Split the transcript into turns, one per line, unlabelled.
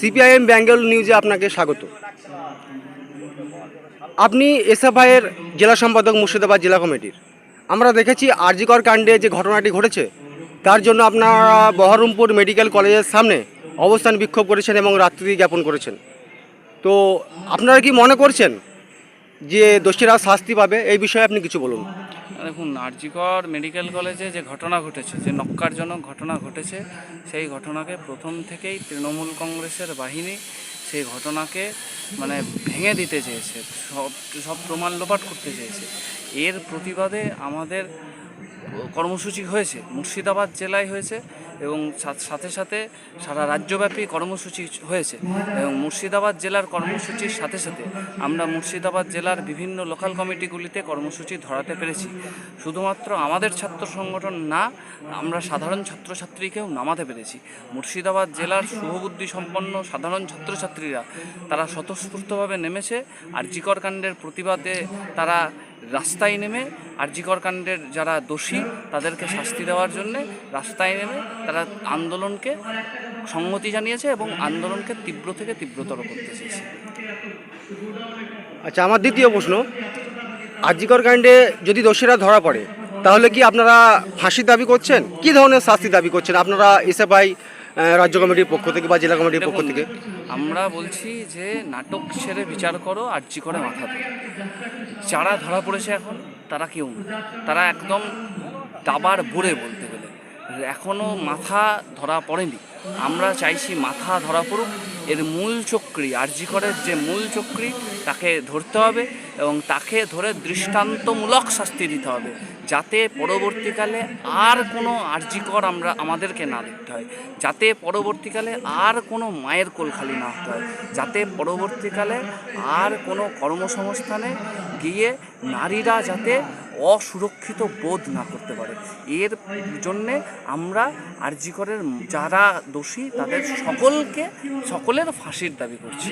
CPIM Bengal নিউজে আপনাকে স্বাগত। আপনি এসএফআইয়ের জেলা সম্পাদক মুর্শিদাবাদ জেলা কমিটির। আমরা দেখেছি আরজিকর কাণ্ডে যে ঘটনাটি ঘটেছে, তার জন্য আপনারা বহরমপুর মেডিকেল কলেজের সামনে অবস্থান বিক্ষোভ করেছেন এবং রাত্রি জ্ঞাপন করেছেন। তো আপনারা কি মনে করছেন যে দোষীরা শাস্তি পাবে? এই বিষয়ে আপনি কিছু বলুন।
দেখুন আরজিকর মেডিকেল কলেজে যে ঘটনা ঘটেছে, যে নক্কারজনক ঘটনা ঘটেছে, সেই ঘটনাকে প্রথম থেকেই তৃণমূল কংগ্রেসের বাহিনী সেই ঘটনাকে মানে ভেঙে দিতে চেয়েছে, সব সব প্রমাণ লোপাট করতে চেয়েছে। এর প্রতিবাদে আমাদের কর্মসূচি হয়েছে, মুর্শিদাবাদ জেলায় হয়েছে। এবং সাথে সাথে সারা রাজ্যব্যাপী কর্মসূচি হয়েছে এবং মুর্শিদাবাদ জেলার কর্মসূচির সাথে সাথে আমরা মুর্শিদাবাদ জেলার বিভিন্ন লোকাল কমিটিগুলিতে কর্মসূচি ধরাতে পেরেছি। শুধুমাত্র আমাদের ছাত্র সংগঠন না, আমরা সাধারণ ছাত্রছাত্রীকেও নামাতে পেরেছি। মুর্শিদাবাদ জেলার শুভবুদ্ধি সম্পন্ন সাধারণ ছাত্রছাত্রীরা তারা স্বতঃস্ফূর্তভাবে নেমেছে। আর জিকর কাণ্ডের প্রতিবাদে তারা রাস্তায় নেমে আরজিকর কাণ্ডের যারা দোষী, তাদেরকে শাস্তি দেওয়ার জন্যে রাস্তায় নেমে তারা আন্দোলনকে সংহতি জানিয়েছে এবং আন্দোলনকে তীব্র থেকে তীব্রতর করতে চেয়েছে।
আচ্ছা আমার দ্বিতীয় প্রশ্ন। আরজিকর কাণ্ডে যদি দোষীরা ধরা পড়ে, তাহলে কি আপনারা ফাঁসির দাবি করছেন? কি ধরনের শাস্তি দাবি করছেন? আপনারা এসে এসএফআই রাজ্য কমিটির পক্ষ থেকে বা জেলা কমিটির পক্ষ থেকে?
আমরা বলছি যে নাটক ছেড়ে বিচার করো আর্জি করে মাথা যারা ধরা পড়েছে এখন তারা কেউ তারা একদম দাবার বুড়ে বলতে গেলে। এখনও মাথা ধরা পড়েনি। আমরা চাইছি মাথা ধরা পড়ুক, এর মূল চক্রী, আরজিকরের যে মূল চক্রী, তাকে ধরতে হবে এবং তাকে ধরে দৃষ্টান্তমূলক শাস্তি দিতে হবে, যাতে পরবর্তীকালে আর কোনো আর্জিকর আমরা, আমাদেরকে না দেখতে হয়, যাতে পরবর্তীকালে আর কোনো মায়ের কোল খালি না হতে হয়, যাতে পরবর্তীকালে আর কোনো কর্মসংস্থানে গিয়ে নারীরা যাতে অসুরক্ষিত বোধ না করতে পারে, এর জন্যে আমরা আরজিকরের যারা দোষী তাদের সকলকে সকলের ফাঁসির দাবি করছি।